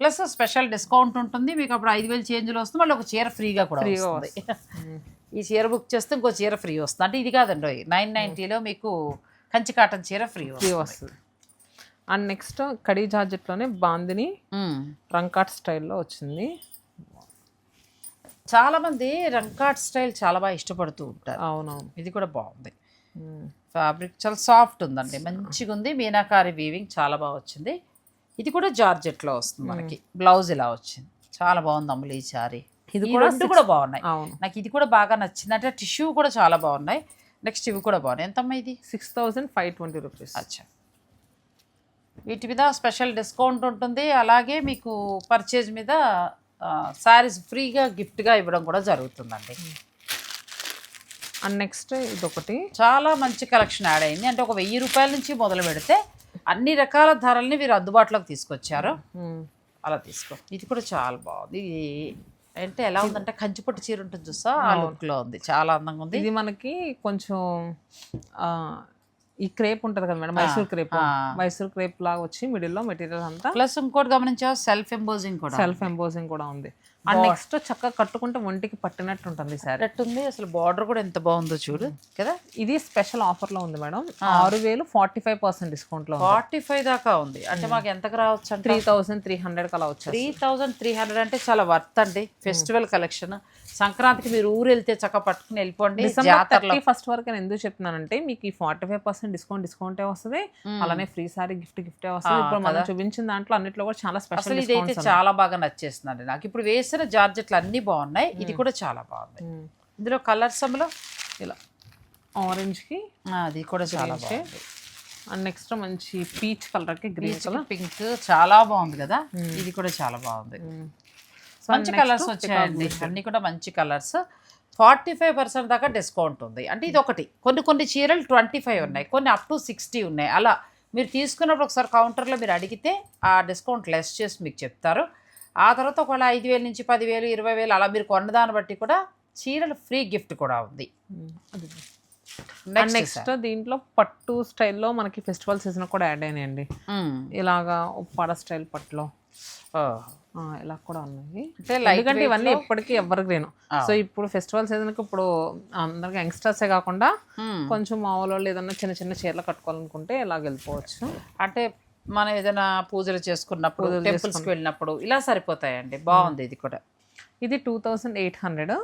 ప్లస్ స్పెషల్ డిస్కౌంట్ ఉంటుంది. మీకు అప్పుడు ఐదు వేలు చేంజ్లో వస్తుంది. మళ్ళీ ఒక చీర ఫ్రీగా కూడా వస్తుంది. ఈ చీర బుక్ చేస్తే ఇంకో చీర ఫ్రీ వస్తుంది. అంటే ఇది కాదండి. నైన్ నైంటీలో మీకు కంచి కాటన్ చీర ఫ్రీ ఫ్రీ వస్తుంది. అండ్ నెక్స్ట్ కడీ జార్జెట్లోనే బాందిని రంకాట్ స్టైల్లో వచ్చింది. చాలా మంది రంకాట్ స్టైల్ చాలా బాగా ఇష్టపడుతూ ఉంటారు. అవునవును. ఇది కూడా బాగుంది. ఫ్యాబ్రిక్ చాలా సాఫ్ట్ ఉందండి. మంచిగా ఉంది మీనాకారి వీవింగ్ చాలా బాగా వచ్చింది. ఇది కూడా జార్జెట్లో వస్తుంది మనకి. బ్లౌజ్ ఇలా వచ్చింది. చాలా బాగుంది అమ్ములు ఈ సారీ ఇది కూడా కూడా బాగున్నాయి. నాకు ఇది కూడా బాగా నచ్చింది. అంటే టిష్యూ కూడా చాలా బాగున్నాయి. నెక్స్ట్ ఇవి కూడా బాగున్నాయి. ఎంతమ్మా ఇది? Six thousand five twenty rupees అచ్చా. వీటి మీద స్పెషల్ డిస్కౌంట్ ఉంటుంది. అలాగే మీకు పర్చేజ్ మీద శారీస్ ఫ్రీగా గిఫ్ట్గా ఇవ్వడం కూడా జరుగుతుందండి. అండ్ నెక్స్ట్ ఇదొకటి. చాలా మంచి కలెక్షన్ యాడ్ అయింది. అంటే ఒక వెయ్యి రూపాయల నుంచి మొదలు పెడితే అన్ని రకాల ధరల్ని వీరు అందుబాటులోకి తీసుకొచ్చారు. అలా తీసుకో. ఇది కూడా చాలా బాగుంది. ఇది అంటే ఎలా ఉందంటే కంచిపట్టు చీర ఉంటుంది చూసా? ఆ లుక్లో ఉంది. చాలా అందంగా ఉంది. ఇది మనకి కొంచెం ఈ క్రేప్ ఉంటుంది కదా madam? Mysore crepe. Mysore crepe లాగా వచ్చి మిడిల్లో మెటీరియల్ అంతా. ప్లస్ ఇంకోటి గమనించా సెల్ఫ్ ఎంబోజింగ్ కూడా సెల్ఫ్ ఎంబోజింగ్ కూడా ఉంది. అండ్ నెక్స్ట్ చక్కగా కట్టుకుంటే ఒంటికి పట్టినట్టు ఉంటుంది సారీ. ఉంది అసలు బార్డర్ కూడా ఎంత బాగుందో చూడు. కదా? ఇది స్పెషల్ ఆఫర్లో ఉంది మేడం. ఆరు వేలు ఫార్టీ ఫైవ్ పర్సెంట్ డిస్కౌంట్లో ఫార్టీ ఫైవ్ దాకా ఉంది. అంటే మాకు ఎంతకు రావచ్చు అంటే త్రీ థౌసండ్ త్రీ హండ్రెడ్ అలా వచ్చారు త్రీ థౌజండ్ త్రీ హండ్రెడ్ అంటే చాలా వర్త్ అండి. ఫెస్టివల్ కలెక్షన్ సంక్రాంతికి మీరు ఊరు వెళ్తే చక్క పట్టుకుని వెళ్ళిపోండి. థర్టీ ఫస్ట్ వరకు నేను ఎందుకు చెప్తున్నానంటే మీకు ఈ ఫార్టీ ఫైవ్ పర్సెంట్ డిస్కౌంట్ డిస్కౌంటే వస్తుంది. అలానే ఫ్రీ సారీ గిఫ్ట్ గిఫ్టే వస్తుంది. ఇప్పుడు మనం చూపించిన దాంట్లో అన్నిట్లో కూడా చాలా స్పెషల్ ఇదైతే చాలా బాగా నచ్చేస్తుందండి నాకు. ఇప్పుడు వేసిన జార్జెట్లు అన్ని బాగున్నాయి. ఇది కూడా చాలా బాగుంది. ఇందులో కలర్స్ అమ్మలో ఇలా. ఆరెంజ్కి అది కూడా చాలా బాగుంది. అండ్ నెక్స్ట్ మంచి పీచ్ కలర్కి గ్రీన్ కలర్. పింక్ చాలా బాగుంది కదా? ఇది కూడా చాలా బాగుంది. మంచి కలర్స్ వచ్చాయండి. అన్ని కూడా మంచి కలర్స్. ఫార్టీ ఫైవ్ పర్సెంట్ దాకా డిస్కౌంట్ ఉంది. అంటే ఇది ఒకటి. కొన్ని కొన్ని చీరలు ట్వంటీ ఫైవ్ ఉన్నాయి. కొన్ని అప్ టు సిక్స్టీ ఉన్నాయి. అలా మీరు తీసుకున్నప్పుడు ఒకసారి కౌంటర్లో మీరు అడిగితే ఆ డిస్కౌంట్ లెస్ చేసి మీకు చెప్తారు. ఆ తర్వాత ఒకవేళ ఐదు వేల నుంచి పదివేలు ఇరవై వేలు అలా మీరు కొన్నదాన్ని బట్టి కూడా చీరలు ఫ్రీ గిఫ్ట్ కూడా ఉంది. నెక్స్ట్ నెక్స్ట్ దీంట్లో పట్టు స్టైల్లో మనకి ఫెస్టివల్ సీజన్ కూడా యాడ్ అయినాయండి. ఇలాగా ఉప్పాడ స్టైల్ పట్టులో. ఇలా కూడా ఉన్నాయి. అంటే ఎందుకంటే ఇవన్నీ ఎప్పటికీ ఎవరికి లేను. సో ఇప్పుడు ఫెస్టివల్ సీజన్కి ఇప్పుడు అందరికి యంగ్స్టర్సే కాకుండా కొంచెం మామూలు వాళ్ళు ఏదన్నా చిన్న చిన్న చీరలు కట్టుకోవాలనుకుంటే ఇలాగ వెళ్ళిపోవచ్చు. అంటే మనం ఏదైనా పూజలు చేసుకున్నప్పుడు టెంపుల్స్కి వెళ్ళినప్పుడు ఇలా సరిపోతాయండి. బాగుంది ఇది కూడా. ఇది టూ థౌసండ్ ఎయిట్ హండ్రెడ్.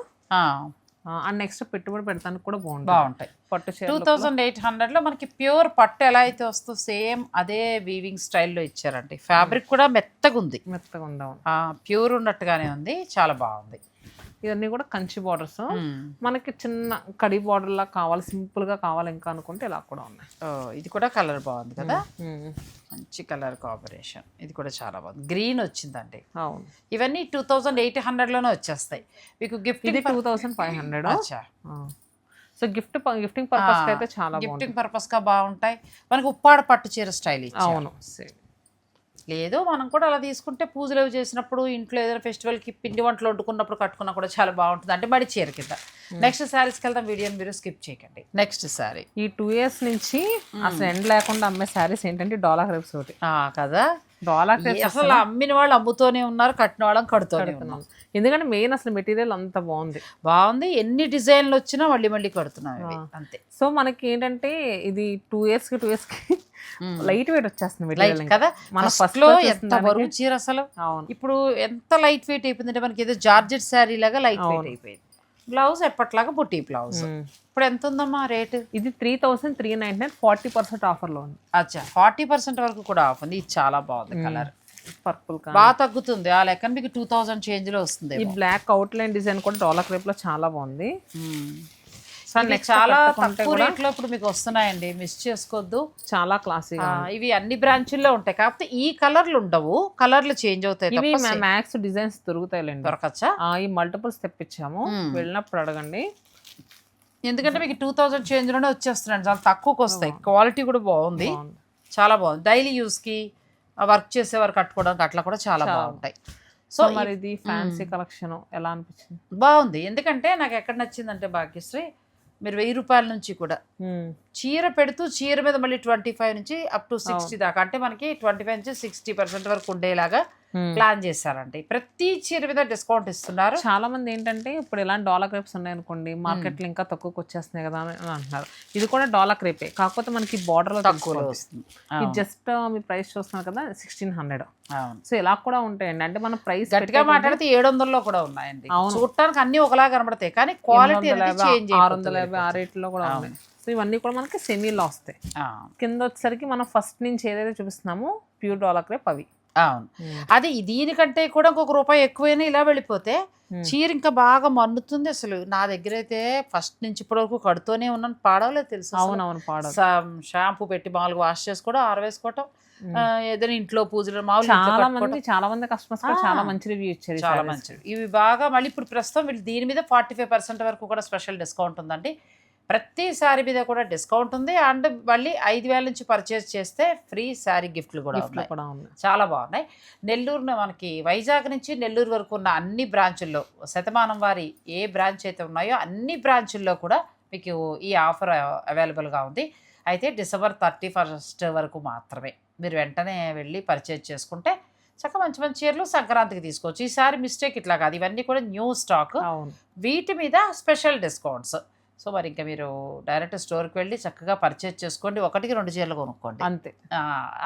ఆ, నెక్స్ట్ పెట్టుబడి పెడతానికి కూడా బాగుంటుంది బాగుంటాయి. పట్టు టూ థౌజండ్ ఎయిట్ హండ్రెడ్లో మనకి ప్యూర్ పట్టు ఎలా అయితే వస్తుందో సేమ్ అదే వీవింగ్ స్టైల్లో ఇచ్చారండి. ఫ్యాబ్రిక్ కూడా మెత్తగా ఉంది మెత్తగా ఉండవు ప్యూర్ ఉన్నట్టుగానే ఉంది. చాలా బాగుంది. ఇవన్నీ కూడా కంచి బార్డర్స్ మనకి చిన్న కడి బార్డర్ లా కావాలి సింపుల్గా కావాలి ఇంకా అనుకుంటే ఇలా కూడా ఉన్నాయి. ఇది కూడా కలర్ బాగుంది కదా. మంచి కలర్ కాంబినేషన్ ఇది కూడా చాలా బాగుంది. గ్రీన్ వచ్చిందండి. అవును. ఇవన్నీ టూ థౌజండ్ ఎయిట్ హండ్రెడ్లోనే వచ్చేస్తాయి. మీకు గిఫ్ట్ ఇది two thousand five hundred so gift gifting purpose అయితే చాలా గిఫ్టింగ్ పర్పస్గా బాగుంటాయి. మనకి ఉప్పాడ పట్టు చీర స్టైల్ అవును లేదు మనం కూడా అలా తీసుకుంటే పూజలు అవి చేసినప్పుడు ఇంట్లో ఏదైనా ఫెస్టివల్కి పిండి వంటలు వండుకున్నప్పుడు కట్టుకున్నా కూడా చాలా బాగుంటుంది. అంటే మడి చీర కింద. నెక్స్ట్ శారీస్కి వెళ్దాం వీడియోని మీరు స్కిప్ చేయకండి. నెక్స్ట్ శారీ. ఈ టూ ఇయర్స్ నుంచి అసలు ఎండ్ లేకుండా అమ్మే శారీస్ ఏంటంటే డాలర్ క్రేప్స్ ఒకటి కదా? అసలు అమ్మిన వాళ్ళు అమ్ముతూనే ఉన్నారు కట్టిన వాళ్ళని కడుతూనే ఉన్నాం. ఎందుకంటే మెయిన్ అసలు మెటీరియల్ అంత బాగుంది. బాగుంది. ఎన్ని డిజైన్లు వచ్చినా మళ్ళీ మళ్ళీ కడుతున్నాం అంతే. సో మనకి ఏంటంటే ఇది టూ ఇయర్స్కి టూ ఇయర్స్కి లైట్ వెయిట్ వచ్చేస్తుంది లైట్ కదా? మన ఫస్ట్లో ఎంత బరువు చీర అసలు? ఇప్పుడు ఎంత లైట్ వెయిట్ అయిపోయిందంటే మనకి ఏదో జార్జెట్ శారీ లాగా లైట్ వెయిట్ అయిపోయింది. బ్లౌజ్ ఎప్పట్లాగా బుట్టి బ్లౌజ్. ఇప్పుడు ఎంత ఉందమ్మా రేటు? ఇది three thousand three nine nine forty percent ఆఫర్లో ఉంది. అచ్చా ఫార్టీ పర్సెంట్ వరకు కూడా ఆఫ్ ఉంది. ఇది చాలా బాగుంది కలర్. పర్పుల్ బాగా తగ్గుతుంది. ఆ లెక్కన మీకు టూ థౌసండ్ చేంజ్లో వస్తుంది ఈ బ్లాక్ అవుట్ లైన్ డిజైన్ కూడా డాలర్ క్రేప్లో చాలా బాగుంది. సో చాలా తక్కువ రేట్లో ఇప్పుడు మీకు వస్తున్నాయండి. మిస్ చేసుకోవద్దు చాలా క్లాసీ ఆ, ఇవి అన్ని బ్రాంచుల్లో ఉంటాయి. కాకపోతే ఈ కలర్లు ఉండవు. కలర్లు చేంజ్ అవుతాయి ఇవి మ్యాక్స్ డిజైన్స్ దొరుకుతాయిలేండి. దొరకచ్చా? ఆ, ఈ మల్టిపుల్స్ తెప్పించాము. వెళ్ళినప్పుడు అడగండి. ఎందుకంటే మీకు టూ థౌసండ్ చేంజ్లోనే వచ్చేస్తున్నాయండి. చాలా తక్కువకి వస్తాయి. క్వాలిటీ కూడా బాగుంది. చాలా బాగుంది. డైలీ యూస్కి వర్క్ చేసే వారు కట్టుకోవడానికి అట్లా కూడా చాలా బాగుంటాయి. సో సో మరి ఇది ఫ్యాన్సీ కలెక్షన్ ఎలా అనిపించింది? బాగుంది. ఎందుకంటే నాకు ఎక్కడ నచ్చిందంటే భాగ్యశ్రీ మీరు వెయ్యి రూపాయల నుంచి కూడా. చీర పెడుతూ చీర మీద మళ్ళీ ట్వంటీ ఫైవ్ నుంచి అప్ టు సిక్స్టీ దాకా. అంటే మనకి ట్వంటీ ఫైవ్ నుంచి సిక్స్టీ పర్సెంట్ వరకు ఉండేలాగా. ప్లాన్ చేశారండి. ప్రతి చీర మీద డిస్కౌంట్ ఇస్తున్నారు. చాలా మంది ఏంటంటే ఇప్పుడు ఇలాంటి డాలర్ క్రేప్స్ ఉన్నాయి అనుకోండి మార్కెట్లో ఇంకా తక్కువకి వచ్చేస్తున్నాయి కదా అని అంటున్నారు. ఇది కూడా డాలర్ క్రేపే. కాకపోతే మనకి బార్డర్లో తక్కువ వస్తుంది. ఇది జస్ట్ మీ ప్రైస్ చూస్తున్నారు కదా సిక్స్టీన్ హండ్రెడ్ సో ఇలా కూడా ఉంటాయండి. అంటే మన ప్రైస్ గట్టిగా మాట్లాడితే ఏడు వందల్లో కూడా ఉన్నాయండి. చూడటానికి అన్ని ఒకలా కనబడతాయి కానీ క్వాలిటీ ఆరు వందల యాభై ఆ రేట్లో కూడా ఉన్నాయి. సో ఇవన్నీ కూడా మనకి సెమీలో వస్తాయి కింద వచ్చేసరికి మనం ఫస్ట్ నుంచి ఏదైతే చూపిస్తున్నామో ప్యూర్ డాలర్ క్రేప్ అవి. అవును అది దీనికంటే కూడా ఇంకొక రూపాయి ఎక్కువైనా ఇలా వెళ్ళిపోతే. చీర ఇంకా బాగా మన్నుతుంది అసలు నా దగ్గర అయితే ఫస్ట్ నుంచి ఇప్పటి వరకు కడుతూనే ఉన్నాను పాడవలేదు తెలుసు. అవునవును పాడదు సా- షాంపూ పెట్టి మామూలుగా వాష్ చేసుకోవడం ఆరవేసుకోవటం ఏదైనా ఇంట్లో పూజలు మామూలు చాలా. మంది చాలా మంది కస్టమర్స్. చాలా మంచి రివ్యూ ఇచ్చారు చాలా మంచిది ఇవి బాగా మళ్ళీ ఇప్పుడు ప్రస్తుతం వీళ్ళు దీని మీద ఫార్టీ ఫైవ్ పర్సెంట్ వరకు కూడా స్పెషల్ డిస్కౌంట్ ఉందండి ప్రతి శారీ మీద కూడా డిస్కౌంట్ ఉంది. అండ్ మళ్ళీ ఐదు వేల నుంచి పర్చేస్ చేస్తే ఫ్రీ శారీ గిఫ్ట్లు కూడా ఉన్నాయి. చాలా బాగున్నాయి. నెల్లూరులో మనకి వైజాగ్ నుంచి నెల్లూరు వరకు ఉన్న అన్ని బ్రాంచుల్లో శతమానం వారి ఏ బ్రాంచ్ అయితే ఉన్నాయో అన్ని బ్రాంచుల్లో కూడా మీకు ఈ ఆఫర్ అవైలబుల్గా ఉంది. అయితే డిసెంబర్ థర్టీ ఫస్ట్ వరకు మాత్రమే. మీరు వెంటనే వెళ్ళి పర్చేజ్ చేసుకుంటే చక్కగా మంచి మంచి చీరలు సంక్రాంతికి తీసుకోవచ్చు. ఈసారి మిస్టేక్ ఇట్లా కాదు. ఇవన్నీ కూడా న్యూ స్టాక్. అవును. వీటి మీద స్పెషల్ డిస్కౌంట్స్. సో మరి ఇంకా మీరు డైరెక్ట్ స్టోర్కి వెళ్ళి చక్కగా పర్చేజ్ చేసుకోండి. ఒకటికి రెండు చీరలు కొనుక్కోండి. అంతే.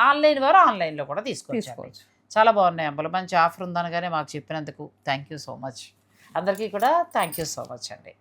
ఆన్లైన్ వారు ఆన్లైన్లో కూడా తీసుకోవచ్చు. చాలా బాగున్నాయి అంబలు. మంచి ఆఫర్ ఉందనగానే మాకు చెప్పినందుకు థ్యాంక్ యూ సో మచ్. అందరికీ కూడా థ్యాంక్ యూ సో మచ్ అండి.